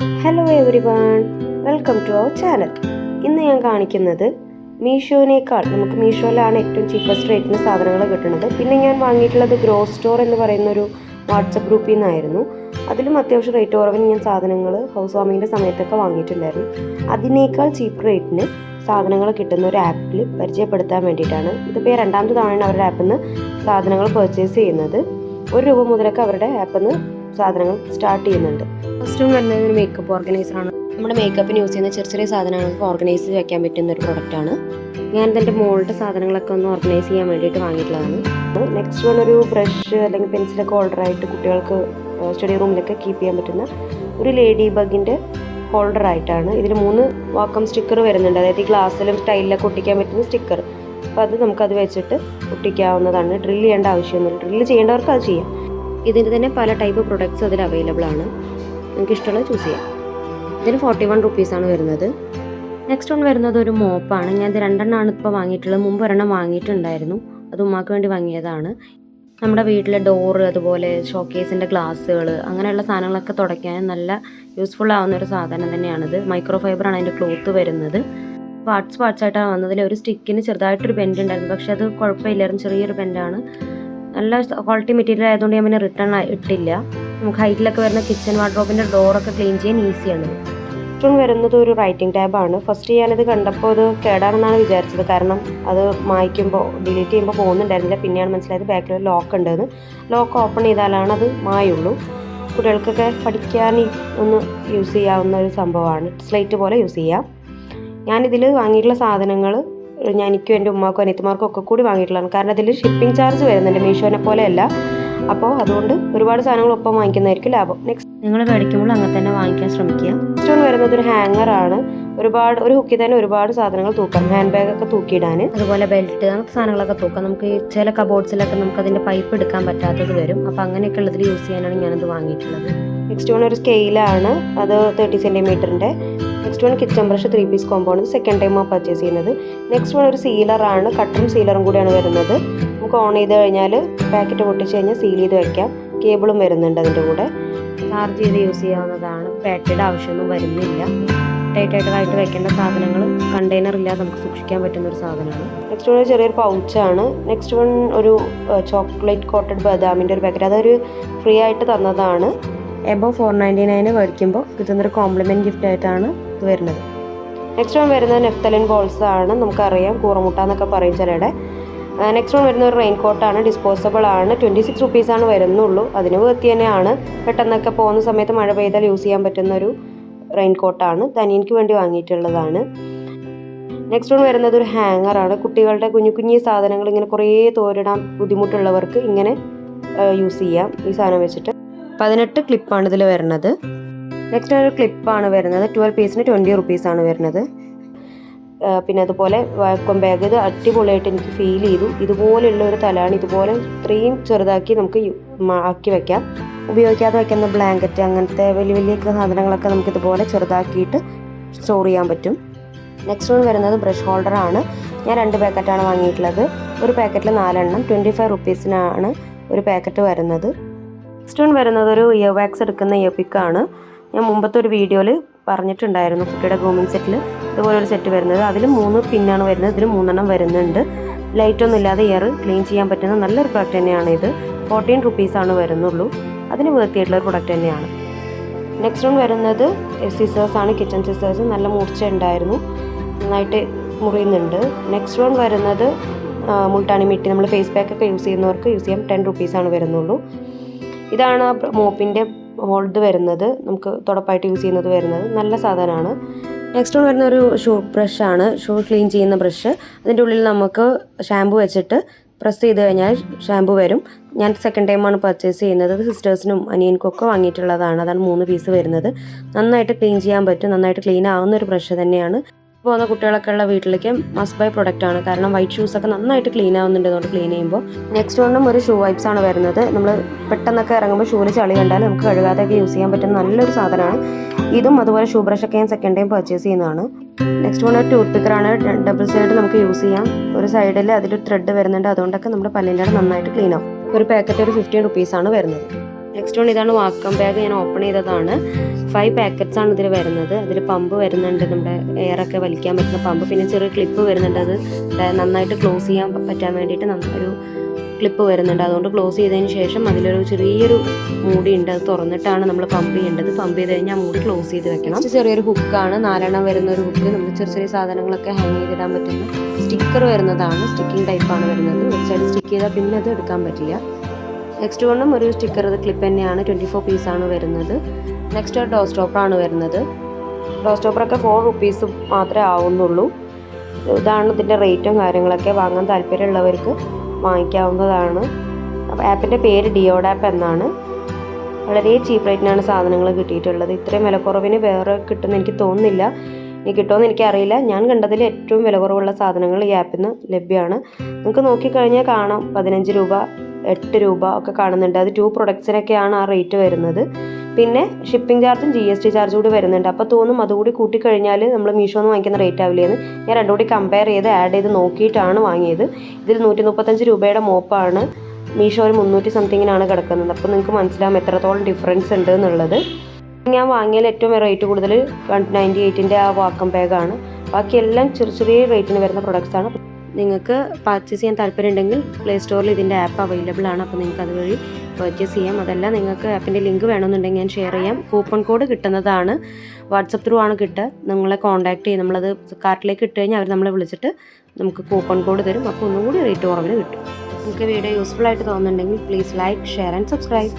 Hello everyone welcome to our channel ഇന്ന് ഞാൻ കാണിക്കുന്നത് മീഷോനേക്കാൾ നമുക്ക് മീഷോയിലാണ് ഏറ്റവും ചീപ്പസ്റ്റ് റേറ്റിന് സാധനങ്ങൾ കിട്ടുന്നത്. പിന്നെ ഞാൻ വാങ്ങിയിട്ടുള്ളത് ഗ്രോ സ്റ്റോർ എന്ന് പറയുന്ന ഒരു വാട്സപ്പ് ഗ്രൂപ്പിൽ നിന്നായിരുന്നു. അതിലും അത്യാവശ്യം റേറ്റ് കുറവിന് ഞാൻ സാധനങ്ങൾ ഹൗസ് വാമിങ്ങിന്റെ സമയത്തൊക്കെ വാങ്ങിയിട്ടുണ്ടായിരുന്നു. അതിനേക്കാൾ ചീപ്പ് റേറ്റിന് സാധനങ്ങൾ കിട്ടുന്ന ഒരു ആപ്പിൽ പരിചയപ്പെടുത്താൻ വേണ്ടിയിട്ടാണ്. ഇതിപ്പോൾ രണ്ടാമത്തെ തവണയാണ് അവരുടെ ആപ്പിൽ നിന്ന് സാധനങ്ങൾ പർച്ചേസ് ചെയ്യുന്നത്. ഒരു രൂപ മുതലൊക്കെ അവരുടെ ആപ്പിൽ നിന്ന് സാധനങ്ങൾ സ്റ്റാർട്ട് ചെയ്യുന്നുണ്ട്. ഫസ്റ്റ് വരുന്നത് ഒരു മേക്കപ്പ് ഓർഗനൈസറാണ് നമ്മുടെ മേക്കപ്പിന് യൂസ് ചെയ്യുന്ന ചെറിയ ചെറിയ സാധനങ്ങൾക്ക് ഓർഗനൈസ് ചെയ്ത് വെക്കാൻ പറ്റുന്ന ഒരു പ്രൊഡക്റ്റാണ് ഞാൻ എന്റെ മോളുടെ സാധനങ്ങളൊക്കെ ഒന്ന് ഓർഗനൈസ് ചെയ്യാൻ വേണ്ടിയിട്ട് വാങ്ങിയിട്ടുള്ളതാണ്. നെക്സ്റ്റ് വൺ ഒരു ബ്രഷ് അല്ലെങ്കിൽ പെൻസിലൊക്കെ ഓർഡറായിട്ട് കുട്ടികൾക്ക് സ്റ്റഡി റൂമിലൊക്കെ കീപ്പ് ചെയ്യാൻ പറ്റുന്ന ഒരു ലേഡി ബഗിന്റെ ഹോൾഡർ ആയിട്ടാണ്. ഇതിൽ മൂന്ന് വാക്കം സ്റ്റിക്കർ വരുന്നുണ്ട്. അതായത് ഈ ഗ്ലാസ്സിലും സ്റ്റൈലിലൊക്കെ ഒട്ടിക്കാൻ പറ്റുന്ന സ്റ്റിക്കർ അപ്പോൾ അത് നമുക്കത് വെച്ചിട്ട് ഒട്ടിക്കാവുന്നതാണ്. ഡ്രില്ല് ചെയ്യേണ്ട ആവശ്യമൊന്നുമില്ല. ഡ്രില്ല് ചെയ്യേണ്ടവർക്ക് അത് ചെയ്യാം. ഇതിന്റെ തന്നെ പല ടൈപ്പ് പ്രൊഡക്ട്സ് അതിൽ അവൈലബിൾ ആണ്. നിങ്ങൾക്ക് ഇഷ്ടമുള്ളത് ചൂസ് ചെയ്യാം. ഇതിന് ഫോർട്ടി വൺ റുപ്പീസാണ് വരുന്നത്. നെക്സ്റ്റ് വൺ വരുന്നത് ഒരു മോപ്പാണ്. ഞാൻ ഇത് രണ്ടെണ്ണമാണ് ഇപ്പോൾ വാങ്ങിയിട്ടുള്ളത്. മുമ്പ് ഒരെണ്ണം വാങ്ങിയിട്ടുണ്ടായിരുന്നു. അത് ഉമ്മാക്ക് വേണ്ടി വാങ്ങിയതാണ്. നമ്മുടെ വീട്ടിലെ ഡോറ് അതുപോലെ ഷോക്കേസിന്റെ ഗ്ലാസ്സുകൾ അങ്ങനെയുള്ള സാധനങ്ങളൊക്കെ തുടയ്ക്കാൻ നല്ല യൂസ്ഫുൾ ആവുന്ന ഒരു സാധനം തന്നെയാണിത്. മൈക്രോ ഫൈബറാണ് അതിന്റെ ക്ലോത്ത് വരുന്നത്. പാർട്സ് പാർട്സ് ആയിട്ടാണ് വന്നതിൽ ഒരു സ്റ്റിക്കിന് ചെറുതായിട്ടൊരു ബെൻഡ് ഉണ്ടായിരുന്നു. പക്ഷേ അത് കുഴപ്പമില്ലായിരുന്നു. ചെറിയൊരു ബെൻഡാണ് നല്ല ക്വാളിറ്റി മെറ്റീരിയൽ ആയതുകൊണ്ട് ഞാൻ പിന്നെ റിട്ടേൺ ഇട്ടില്ല. നമുക്ക് ഹൈറ്റിലൊക്കെ വരുന്ന കിച്ചൺ വാർഡ്രോബിന്റെ ഡോറൊക്കെ ക്ലീൻ ചെയ്യാൻ ഈസിയാണ് ഏറ്റവും വരുന്നത് ഒരു റൈറ്റിംഗ് ടാബാണ് ഫസ്റ്റ് ഞാനത് കണ്ടപ്പോൾ അത് കേടാണെന്നാണ് വിചാരിച്ചത്. കാരണം അത് മായ്ക്കുമ്പോൾ ഡിലീറ്റ് ചെയ്യുമ്പോൾ പോകുന്നുണ്ടായിരുന്നില്ല. പിന്നെയാണ് മനസ്സിലായത് ബാക്കിൽ ലോക്ക് ഉണ്ടെന്ന്. ലോക്ക് ഓപ്പൺ ചെയ്താലാണ് അത് മായുള്ളൂ. കുട്ടികൾക്കൊക്കെ പഠിക്കാൻ ഒന്ന് യൂസ് ചെയ്യാവുന്ന ഒരു സംഭവമാണ്. സ്ലേറ്റ് പോലെ യൂസ് ചെയ്യാം. ഞാനിതിൽ വാങ്ങിയിട്ടുള്ള സാധനങ്ങൾ ഞാൻ എനിക്കും എന്റെ ഉമ്മാക്കും അനിയത്തിമാർക്കും ഒക്കെ കൂടി വാങ്ങിയിട്ടുള്ളതാണ്. കാരണം അതിൽ ഷിപ്പിംഗ് ചാർജ് വരുന്നുണ്ട്. മീഷോനെ പോലെയല്ല. അപ്പോൾ അതുകൊണ്ട് ഒരുപാട് സാധനങ്ങൾ ഒപ്പം വാങ്ങിക്കുന്നതായിരിക്കും ലാഭം. നെക്സ്റ്റ് നിങ്ങൾ മേടിക്കുമ്പോൾ അങ്ങനെ തന്നെ വാങ്ങിക്കാൻ ശ്രമിക്കുക. നെക്സ്റ്റ് വൺ വരുന്നത് ഒരു ഹാങ്ങർ ആണ്. ഒരുപാട് ഒരു ഹുക്കി തന്നെ ഒരുപാട് സാധനങ്ങൾ തൂക്കാം. ഹാൻഡ് ബാഗ് ഒക്കെ തൂക്കിയിടാൻ. അതുപോലെ ബെൽറ്റ് അങ്ങനത്തെ സാധനങ്ങളൊക്കെ തൂക്കാം. നമുക്ക് ചില കബോർഡ്സിലൊക്കെ നമുക്ക് അതിന്റെ പൈപ്പ് എടുക്കാൻ പറ്റാത്തത് വരും. അപ്പോൾ അങ്ങനെയൊക്കെ ഉള്ളതിൽ യൂസ് ചെയ്യാനാണ് ഞാനത് വാങ്ങിയിട്ടുള്ളത്. നെക്സ്റ്റ് വൺ ഒരു സ്കെയിലാണ് അത് thirty സെന്റിമീറ്ററിന്റെ next one kitchen brush three piece compound second ടൈമാണ് പർച്ചേസ് ചെയ്യുന്നത്. നെക്സ്റ്റ് വൺ ഒരു സീലറാണ് കട്ടറും സീലറും കൂടിയാണ് വരുന്നത്. നമുക്ക് ഓൺ ചെയ്ത് കഴിഞ്ഞാൽ പാക്കറ്റ് പൊട്ടിച്ച് കഴിഞ്ഞാൽ സീൽ ചെയ്ത് വയ്ക്കാം കേബിളും വരുന്നുണ്ട് അതിന്റെ കൂടെ. ചാർജ് ചെയ്ത് യൂസ് ചെയ്യാവുന്നതാണ്. ബാറ്ററിയുടെ ആവശ്യമൊന്നും വരുന്നില്ല. ടൈറ്റ് ആയിട്ട് വെക്കേണ്ട സാധനങ്ങൾ കണ്ടെയ്നർ ഇല്ലാതെ നമുക്ക് സൂക്ഷിക്കാൻ പറ്റുന്ന ഒരു സാധനമാണ്. നെക്സ്റ്റ് വൺ ചെറിയൊരു പൗച്ചാണ് നെക്സ്റ്റ് വൺ ഒരു ചോക്ലേറ്റ് കോട്ടഡ് ബദാമിന്റെ ഒരു പാക്കറ്റ് അതൊരു ഫ്രീ ആയിട്ട് തന്നതാണ്. എബോ ഫോർ നയന്റി നയൻ മേടിക്കുമ്പോൾ കിട്ടുന്നൊരു കോംപ്ലിമെന്റ് ഗിഫ്റ്റ് ആയിട്ടാണ് ഇത് വരുന്നത്. നെക്സ്റ്റ് വൺ വരുന്നത് നെഫ്തലിൻ ബോൾസ് ആണ്. നമുക്കറിയാം കൂറമുട്ട എന്നൊക്കെ പറയും ചിലയുടെ നെക്സ്റ്റ് വൺ വരുന്ന ഒരു റെയിൻ കോട്ടാണ് ഡിസ്പോസബിൾ ആണ്. ട്വന്റി സിക്സ് റുപ്പീസാണ് വരുന്നുള്ളൂ. അതിന് വൃത്തി തന്നെയാണ്. പെട്ടെന്നൊക്കെ പോകുന്ന സമയത്ത് മഴ പെയ്താൽ യൂസ് ചെയ്യാൻ പറ്റുന്ന ഒരു റെയിൻ കോട്ടാണ് തനിയനിക്ക് വേണ്ടി വാങ്ങിയിട്ടുള്ളതാണ്. നെക്സ്റ്റ് വൺ വരുന്നത് ഒരു ഹാങ്ങറാണ് കുട്ടികളുടെ കുഞ്ഞു കുഞ്ഞു സാധനങ്ങൾ ഇങ്ങനെ കുറേ തോരിടാൻ ബുദ്ധിമുട്ടുള്ളവർക്ക് ഇങ്ങനെ യൂസ് ചെയ്യാം. ഈ സാധനം വെച്ചിട്ട്. പതിനെട്ട് ക്ലിപ്പാണ് ഇതിൽ വരുന്നത്. നെക്സ്റ്റ് ഒരു ക്ലിപ്പാണ് വരുന്നത്. ട്വൽവ് പീസിന് ട്വന്റി റുപ്പീസാണ് വരുന്നത്. പിന്നെ അതുപോലെ വാക്വം ബാഗ് ഇത് അടിപൊളിയായിട്ട് എനിക്ക് ഫീൽ ചെയ്തു. ഇതുപോലെയുള്ള ഒരു തലാണ് ഇതുപോലെ ഇത്രയും ചെറുതാക്കി നമുക്ക് ആക്കി വെക്കാം. ഉപയോഗിക്കാതെ വയ്ക്കുന്ന ബ്ലാങ്കറ്റ് അങ്ങനത്തെ വലിയ വലിയ സാധനങ്ങളൊക്കെ നമുക്ക് ഇതുപോലെ ചെറുതാക്കിയിട്ട് സ്റ്റോർ ചെയ്യാൻ പറ്റും. നെക്സ്റ്റ് വൺ വരുന്നത് ബ്രഷ് ഹോൾഡർ ആണ്. ഞാൻ രണ്ട് പാക്കറ്റാണ് വാങ്ങിയിട്ടുള്ളത്. ഒരു പാക്കറ്റിൽ നാലെണ്ണം. ട്വന്റി ഫൈവ് റുപ്പീസിനാണ് ഒരു പാക്കറ്റ് വരുന്നത്. നെക്സ്റ്റ് വൺ വരുന്നത് ഒരു ഇയർ വാക്സ് എടുക്കുന്ന ഇയർ പിക്കാണ് ഞാൻ മുമ്പത്തെ ഒരു വീഡിയോയിൽ പറഞ്ഞിട്ടുണ്ടായിരുന്നു കുട്ടിയുടെ ഗ്രൂമിങ് സെറ്റിൽ ഇതുപോലെ ഒരു സെറ്റ് വരുന്നത്. അതിൽ മൂന്ന് പിന്നാണ് വരുന്നത്. ഇതിൽ മൂന്നെണ്ണം വരുന്നുണ്ട്. ലൈറ്റ് ഒന്നും ഇല്ലാതെ ഇയർ ക്ലീൻ ചെയ്യാൻ പറ്റുന്ന നല്ലൊരു പ്രൊഡക്റ്റ് തന്നെയാണ് ഇത്. ഫോർട്ടീൻ റുപ്പീസാണ് വരുന്നുള്ളൂ. അതിന് വൃത്തിയായിട്ടുള്ള ഒരു പ്രൊഡക്റ്റ് തന്നെയാണ്. നെക്സ്റ്റ് വൺ വരുന്നത് സിസേഴ്സ് ആണ്. കിച്ചൺ സിസേഴ്സ് നല്ല മൂർച്ച ഉണ്ടായിരുന്നു. നന്നായിട്ട് മുറിയുന്നുണ്ട്. നെക്സ്റ്റ് വൺ വരുന്നത് മുൾട്ടാണി മിട്ടി. നമ്മൾ ഫേസ് പാക്ക് ഒക്കെ യൂസ് ചെയ്യുന്നവർക്ക് യൂസ് ചെയ്യാൻ ടെൻ റുപ്പീസാണ് വരുന്നുള്ളൂ. ഇതാണ് ആ മോപ്പിന്റെ ഹോൾഡ് വരുന്നത്. നമുക്ക് തുടപ്പായിട്ട് യൂസ് ചെയ്യുന്നത് വരുന്നത്. നല്ല സാധനമാണ്. നെക്സ്റ്റ് വരുന്ന ഒരു ഷൂ ബ്രഷാണ് ഷൂ ക്ലീൻ ചെയ്യുന്ന ബ്രഷ് അതിന്റെ ഉള്ളിൽ നമുക്ക് ഷാമ്പു വെച്ചിട്ട് പ്രസ് ചെയ്ത് കഴിഞ്ഞാൽ ഷാമ്പു വരും. ഞാൻ സെക്കൻഡ് ടൈമാണ് പർച്ചേസ് ചെയ്യുന്നത്. സിസ്റ്റേഴ്സിനും അനിയൻക്കും ഒക്കെ വാങ്ങിയിട്ടുള്ളതാണ്. അതാണ് മൂന്ന് പീസ് വരുന്നത്. നന്നായിട്ട് ക്ലീൻ ചെയ്യാൻ പറ്റും. നന്നായിട്ട് ക്ലീൻ ആവുന്ന ഒരു ബ്രഷ് തന്നെയാണ്. പോകുന്ന കുട്ടികളൊക്കെ ഉള്ള വീട്ടിലേക്ക് മസ്റ്റ് ബൈ പ്രൊഡക്റ്റ് ആണ്. കാരണം വൈറ്റ് ഷൂസ് ഒക്കെ നന്നായിട്ട് ക്ലീൻ ആവുന്നുണ്ട് അതുകൊണ്ട് ക്ലീൻ ചെയ്യുമ്പോൾ. നെക്സ്റ്റ് വണ്ണും ഒരു ഷൂ വൈപ്സ് ആണ് വരുന്നത്. നമ്മൾ പെട്ടെന്നൊക്കെ ഇറങ്ങുമ്പോൾ ഷൂവിൽ ചളി കണ്ടാൽ നമുക്ക് കഴുകാതെയൊക്കെ യൂസ് ചെയ്യാൻ പറ്റുന്ന നല്ലൊരു സാധനമാണ്. ഇതും അതുപോലെ ഷൂ ബ്രഷ് ഒക്കെ ഞാൻ സെക്കൻഡ് ടൈം പർച്ചേസ് ചെയ്യുന്നതാണ്. നെക്സ്റ്റ് വൺ ഒരു ടൂത്ത് പിക്കറാണ് ഡബിൾ സൈഡ് നമുക്ക് യൂസ് ചെയ്യാം. ഒരു സൈഡിൽ അതിലൊരു ത്രെഡ് വരുന്നുണ്ട്. അതുകൊണ്ടൊക്കെ നമ്മുടെ പല്ലിന്റെ നന്നായിട്ട് ക്ലീൻ ആവും. ഒരു പാക്കറ്റ് ഒരു ഫിഫ്റ്റീൻ റുപ്പീസാണ് വരുന്നത്. നെക്സ്റ്റ് വൺ ഇതാണ് വാക്കം ബാഗ് ഞാൻ ഓപ്പൺ ചെയ്തതാണ്. ഫൈവ് പാക്കറ്റ്സ് ആണ് ഇതിൽ വരുന്നത്. അതിൽ പമ്പ് വരുന്നുണ്ട്. നമ്മുടെ എയറൊക്കെ വലിക്കാൻ പറ്റുന്ന പമ്പ്. പിന്നെ ചെറിയ ക്ലിപ്പ് വരുന്നുണ്ട്. അത് നന്നായിട്ട് ക്ലോസ് ചെയ്യാൻ പറ്റാൻ വേണ്ടിയിട്ട് ഒരു ക്ലിപ്പ് വരുന്നുണ്ട്. അതുകൊണ്ട് ക്ലോസ് ചെയ്തതിന് ശേഷം അതിലൊരു ചെറിയൊരു മൂടി ഉണ്ട്. അത് തുറന്നിട്ടാണ് നമ്മൾ പമ്പ് ചെയ്യേണ്ടത്. പമ്പ് ചെയ്ത് കഴിഞ്ഞാൽ ആ മൂടി ക്ലോസ് ചെയ്ത് വെക്കണം. ചെറിയൊരു ഹുക്കാണ് നാലെണ്ണം വരുന്ന ഒരു ഹുക്ക് നമുക്ക് ചെറിയ ചെറിയ സാധനങ്ങളൊക്കെ ഹാങ് ചെയ്തിടാൻ പറ്റുന്ന സ്റ്റിക്കർ വരുന്നതാണ്. സ്റ്റിക്കിംഗ് ടൈപ്പാണ് വരുന്നത്. ഒരു സൈഡ് സ്റ്റിക്ക് ചെയ്താൽ പിന്നെ അത് എടുക്കാൻ പറ്റില്ല. നെക്സ്റ്റ് വണ്ണും ഒരു സ്റ്റിക്കർ ഇത് ക്ലിപ്പ് തന്നെയാണ്. ട്വന്റി ഫോർ പീസാണ് വരുന്നത്. നെക്സ്റ്റ് ഡോ സ്റ്റോപ്പറാണ് വരുന്നത്. ഡോ സ്റ്റോപ്പറൊക്കെ ഫോർ റുപ്പീസ് മാത്രമേ ആവുന്നുള്ളൂ. ഇതാണ് ഇതിന്റെ റേറ്റും കാര്യങ്ങളൊക്കെ. വാങ്ങാൻ താല്പര്യമുള്ളവർക്ക് വാങ്ങിക്കാവുന്നതാണ്. അപ്പോൾ ആപ്പിന്റെ പേര് ഡിയോഡ് ആപ്പ് എന്നാണ്. വളരെ ചീപ്പ് റേറ്റിനാണ് സാധനങ്ങൾ കിട്ടിയിട്ടുള്ളത്. ഇത്രയും വിലക്കുറവിന് വേറെ കിട്ടുമെന്ന് എനിക്ക് തോന്നുന്നില്ല. ഇനി കിട്ടുമെന്ന് എനിക്കറിയില്ല. ഞാൻ കണ്ടതിൽ ഏറ്റവും വില കുറവുള്ള സാധനങ്ങൾ ഈ ആപ്പിൽ നിന്ന് ലഭ്യമാണ്. നിങ്ങൾക്ക് നോക്കിക്കഴിഞ്ഞാൽ കാണാം. പതിനഞ്ച് രൂപ എട്ട് രൂപ ഒക്കെ കാണുന്നുണ്ട്. അത് ടു പ്രൊഡക്ട്സിനൊക്കെയാണ് ആ റേറ്റ് വരുന്നത്. പിന്നെ ഷിപ്പിംഗ് ചാർജും ജി എസ് ടി ചാർജ് കൂടി വരുന്നുണ്ട്. അപ്പോൾ തോന്നും അതുകൂടി കൂട്ടിക്കഴിഞ്ഞാൽ നമ്മൾ മീഷോന്ന് വാങ്ങിക്കുന്ന റേറ്റ് ആവില്ലേന്ന് ഞാൻ രണ്ടും കൂടി കമ്പയർ ചെയ്ത് ആഡ് ചെയ്ത് നോക്കിയിട്ടാണ് വാങ്ങിയത്. ഇതിൽ നൂറ്റി മുപ്പത്തഞ്ച് രൂപയുടെ മോപ്പാണ്. മീഷോ ഒരു മുന്നൂറ്റി സംതിങ്ങിനാണ് കിടക്കുന്നത്. അപ്പോൾ നിങ്ങൾക്ക് മനസ്സിലാവും എത്രത്തോളം ഡിഫറൻസ് ഉണ്ട് എന്നുള്ളത്. ഞാൻ വാങ്ങിയാൽ ഏറ്റവും റേറ്റ് കൂടുതൽ വൺ നയന്റി എയ്റ്റിന്റെ ആ വാക്കം ബാഗാണ് ബാക്കിയെല്ലാം ചെറിയ ചെറിയ റേറ്റിന് വരുന്ന പ്രൊഡക്ട്സ് ആണ്. നിങ്ങൾക്ക് പർച്ചേസ് ചെയ്യാൻ താല്പര്യമുണ്ടെങ്കിൽ പ്ലേ സ്റ്റോറിൽ ഇതിന്റെ ആപ്പ് അവൈലബിൾ ആണ്. അപ്പോൾ നിങ്ങൾക്ക് അതുവഴി പർച്ചേസ് ചെയ്യാം. അതല്ല നിങ്ങൾക്ക് ആപ്പിന്റെ ലിങ്ക് വേണമെന്നുണ്ടെങ്കിൽ ഞാൻ ഷെയർ ചെയ്യാം. കൂപ്പൺ കോഡ് കിട്ടുന്നതാണ്. വാട്സപ്പ് ത്രൂ ആണ് കിട്ടുക. നിങ്ങളെ കോൺടാക്ട് ചെയ്യും. നമ്മളത് കാർട്ടിലേക്ക് ഇട്ട് കഴിഞ്ഞാൽ അവർ നമ്മളെ വിളിച്ചിട്ട് നമുക്ക് കൂപ്പൺ കോഡ് തരും. അപ്പോൾ ഒന്നും കൂടി റേറ്റ് കുറവിന് കിട്ടും. നിങ്ങൾക്ക് വീഡിയോ യൂസ്ഫുൾ ആയിട്ട് തോന്നുന്നുണ്ടെങ്കിൽ please like share and subscribe